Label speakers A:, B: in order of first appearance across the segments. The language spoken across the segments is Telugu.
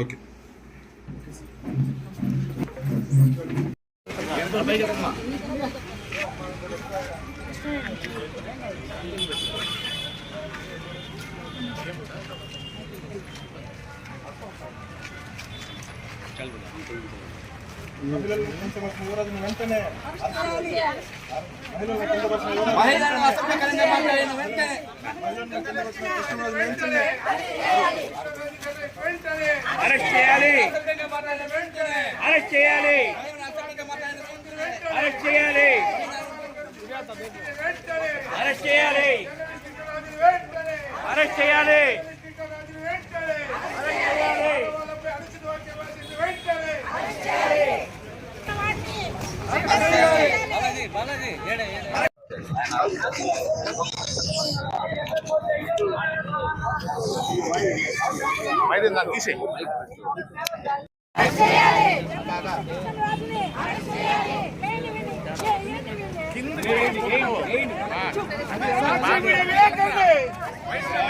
A: ఓకే.
B: మహిళలను అసభ్యకరంగా మాట్లాడిన వెంటనే!
C: అరెస్ట్ చేయాలి! అరెస్ట్ చేయాలి
B: మహిళలను అసభ్యంగా మాట్లాడిన వెంటనే
C: అరెస్ట్ చేయాలి అరెస్ట్ చేయాలి అరెస్ట్ చేయాలి
B: బాలాజీ బాలాజీ ఏడే ఏడే
A: అయితే నాకు తీసేయి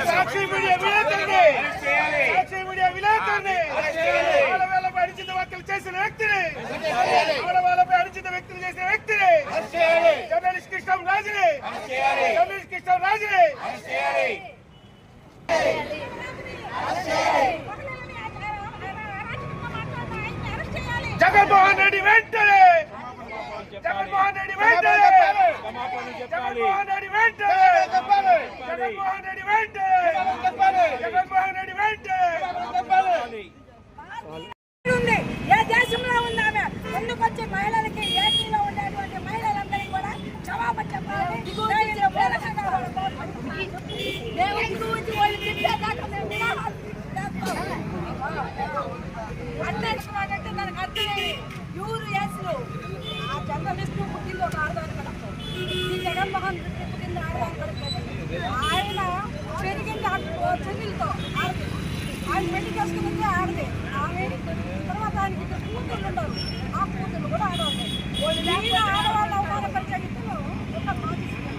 C: సాక్షి మీడియా విలేకరుని సాక్షి మీడియా విలేకరుని చేసిన వ్యక్తిని ఆడవాళ్ళపై అడిచిన వ్యక్తులు చేసిన వ్యక్తిని జర్నలిస్ట్ కృష్ణం రాజుని జర్నలిస్ట్ కృష్ణం రాజుని జగన్మోహన్ రెడ్డి వెంటనే. జగన్మోహన్ రెడ్డి వెంటనే. జగన్మోహన్ రెడ్డి వెంటనే. జగన్మోహన్ రెడ్డి వెంటనే. జగన్మోహన్ రెడ్డి వెంటనే.
D: ఉంది ఏ దేశంలో ఉందామె ముందుకొచ్చి మహిళలకి ఇస్తున్నాడంటే దానికి అర్థమేమి ఎవరు యేసులు ఆ జర్నలిస్టు పుట్టింది ఒక ఆడదాని కడప ఈ జగన్మోహన్ రెడ్డి పుట్టింది ఆడదాని కడప ఆయన పెరిగింది చెల్లెలతో ఆడది ఆయన పెళ్ళి చేసుకున్నది ఆడదే ఆమె తర్వాత ఆయనకి కూతుళ్ళు ఉండరు ఆ కూతుళ్ళు కూడా ఆడవాళ్ళు మీరు ఆడవాళ్ళు అవమానపరిచే వ్యక్తులు ఒక మాజీ సీఎం.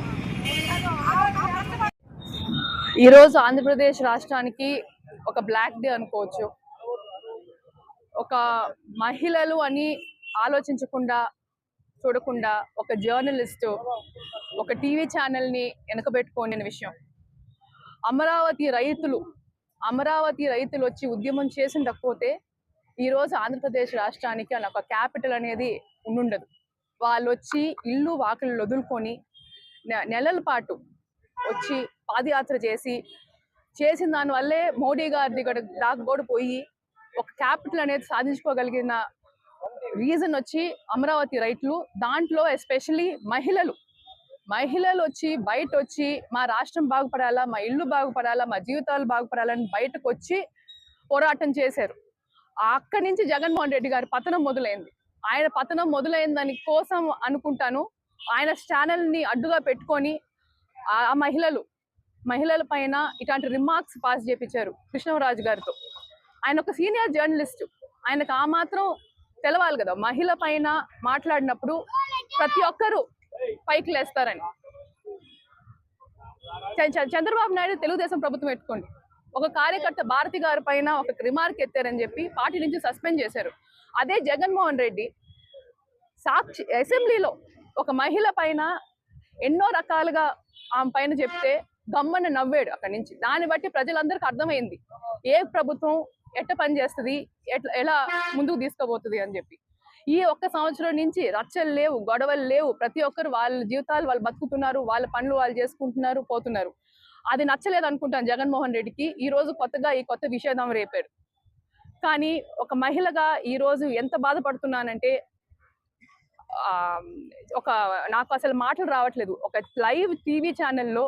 D: ఆ- ఆ కష్టపడి
E: ఈరోజు ఆంధ్రప్రదేశ్ రాష్ట్రానికి ఒక బ్లాక్ డే అనుకోవచ్చు. ఒక మహిళలు అని ఆలోచించకుండా చూడకుండా ఒక జర్నలిస్టు ఒక టీవీ ఛానల్ని వెనకబెట్టుకోని విషయం. అమరావతి రైతులు అమరావతి రైతులు వచ్చి ఉద్యమం చేసిండకపోతే ఈరోజు ఆంధ్రప్రదేశ్ రాష్ట్రానికి అలా ఒక క్యాపిటల్ అనేది ఉండుండదు. వాళ్ళు వచ్చి ఇల్లు వాకిళ్ళు వదులుకొని నె- నెలల పాటు వచ్చి పాదయాత్ర చేసి చేసిన దానివల్లే మోడీ గారిది కూడా దాకా కూడా పోయి ఒక క్యాపిటల్ అనేది సాధించుకోగలిగిన రీజన్ వచ్చి అమరావతి రైట్లు దాంట్లో ఎస్పెషల్లీ మహిళలు. మహిళలు వచ్చి బయట వచ్చి మా రాష్ట్రం బాగుపడాలా మా ఇల్లు బాగుపడాలా మా జీవితాలు బాగుపడాలని బయటకు వచ్చి పోరాటం చేశారు. అక్కడి నుంచి జగన్మోహన్ రెడ్డి గారి పతనం మొదలైంది. ఆయన పతనం మొదలైన దాని కోసం అనుకుంటాను. ఆయన ఛానల్ని అడ్డుగా పెట్టుకొని ఆ మహిళలు మహిళల పైన ఇట్లాంటి రిమార్క్స్ పాస్ చేపించారు కృష్ణరాజు గారితో. ఆయన ఒక సీనియర్ జర్నలిస్ట్ ఆయనకు ఆ మాత్రం తెలవాలి కదా మహిళ పైన మాట్లాడినప్పుడు ప్రతి ఒక్కరూ పైకి లేస్తారని. చ- చంద్రబాబు నాయుడు తెలుగుదేశం ప్రభుత్వం పెట్టుకోండి. ఒక కార్యకర్త భారతి గారి పైన ఒక రిమార్క్ ఎత్తారని చెప్పి పార్టీ నుంచి సస్పెండ్ చేశారు. అదే జగన్మోహన్ రెడ్డి సాక్షి అసెంబ్లీలో ఒక మహిళ పైన ఎన్నో రకాలుగా ఆమె పైన చెప్తే గమ్మన నవ్వాడు అక్కడి నుంచి. దాన్ని బట్టి ప్రజలందరికీ అర్థమైంది. ఏ ప్రభుత్వం ఎట్ట పని చేస్తుంది? ఎట్లా ఎలా ముందుకు తీసుకోబోతుంది అని చెప్పి. ఈ ఒక్క సంవత్సరం నుంచి రచ్చలు లేవు గొడవలు లేవు. ప్రతి ఒక్కరు వాళ్ళ జీవితాలు వాళ్ళు బతుకుతున్నారు వాళ్ళ పనులు వాళ్ళు చేసుకుంటున్నారు పోతున్నారు. అది నచ్చలేదు అనుకుంటాను జగన్మోహన్ రెడ్డికి. ఈ రోజు కొత్తగా ఈ కొత్త విషేదం రేపాడు. కానీ ఒక మహిళగా ఈ రోజు ఎంత బాధపడుతున్నానంటే ఒక నాకు అసలు మాటలు రావట్లేదు. ఒక లైవ్ టీవీ ఛానల్లో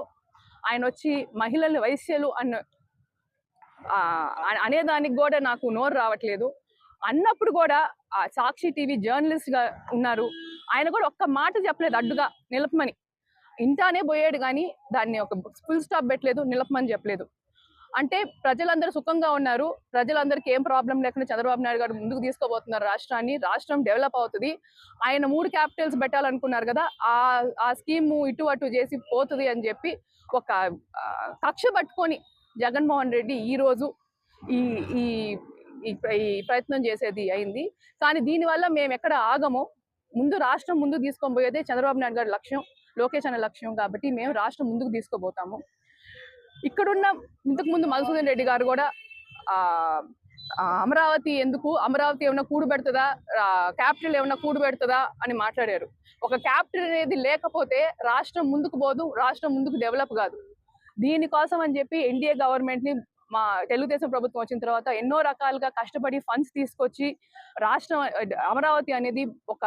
E: ఆయన వచ్చి మహిళలు వైశ్యలు అన్న అనేదానికి కూడా నాకు నోరు రావట్లేదు. అన్నప్పుడు కూడా ఆ సాక్షి టీవీ జర్నలిస్ట్గా ఉన్నారు. ఆయన కూడా ఒక్క మాట చెప్పలేదు అడ్డుగా నిలపమని. ఇంటానే పోయాడు కానీ దాన్ని ఒక ఫుల్ స్టాప్ పెట్టలేదు నిలపమని చెప్పలేదు. అంటే ప్రజలందరూ సుఖంగా ఉన్నారు. ప్రజలందరికీ ఏం ప్రాబ్లం లేకుండా చంద్రబాబు నాయుడు గారు ముందుకు తీసుకోబోతున్నారు రాష్ట్రాన్ని. రాష్ట్రం డెవలప్ అవుతుంది. ఆయన మూడు క్యాపిటల్స్ పెట్టాలనుకున్నారు కదా ఆ ఆ స్కీమ్ ఇటు అటు చేసి పోతుంది అని చెప్పి ఒక కక్ష పట్టుకొని జగన్మోహన్ రెడ్డి ఈ రోజు ఈ ఈ ఈ ప్రయత్నం చేసేది అయింది. కానీ దీనివల్ల మేము ఎక్కడ ఆగము. ముందు రాష్ట్రం ముందుకు తీసుకొని పోయేదే చంద్రబాబు నాయుడు గారి లక్ష్యం లోకేష్ అనే లక్ష్యం కాబట్టి మేము రాష్ట్రం ముందుకు తీసుకోబోతాము ఇక్కడున్న ఇంతకు ముందు మధుసూదన్ రెడ్డి గారు కూడా అమరావతి ఎందుకు అమరావతి ఏమైనా కూడు పెడుతుందా క్యాపిటల్ ఏమైనా కూడు పెడుతుందా అని మాట్లాడారు. ఒక క్యాపిటల్ అనేది లేకపోతే రాష్ట్రం ముందుకు పోదు రాష్ట్రం ముందుకు డెవలప్ కాదు. దీనికోసం అని చెప్పి ఎన్డీఏ గవర్నమెంట్ని మా తెలుగుదేశం ప్రభుత్వం వచ్చిన తర్వాత ఎన్నో రకాలుగా కష్టపడి ఫండ్స్ తీసుకొచ్చి రాష్ట్రం అమరావతి అనేది ఒక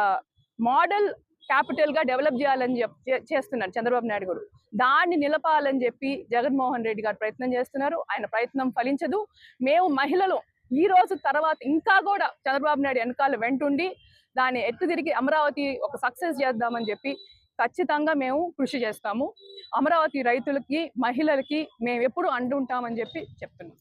E: మోడల్ క్యాపిటల్గా డెవలప్ చేయాలని చెప్ చే- చేస్తున్నారు చంద్రబాబు నాయుడు గారు. దాన్ని నిలపాలని చెప్పి జగన్మోహన్ రెడ్డి గారు ప్రయత్నం చేస్తున్నారు. ఆయన ప్రయత్నం ఫలించదు. మేము మహిళలు ఈ రోజు తర్వాత ఇంకా కూడా చంద్రబాబు నాయుడు వెనకాల వెంటుండి దాన్ని ఎట్టు తిరిగి అమరావతి ఒక సక్సెస్ చేద్దామని చెప్పి ఖచ్చితంగా మేము కృషి చేస్తాము. అమరావతి రైతులకి మహిళలకి మేము ఎప్పుడు అండుంటామని చెప్పి చెప్తున్నాం.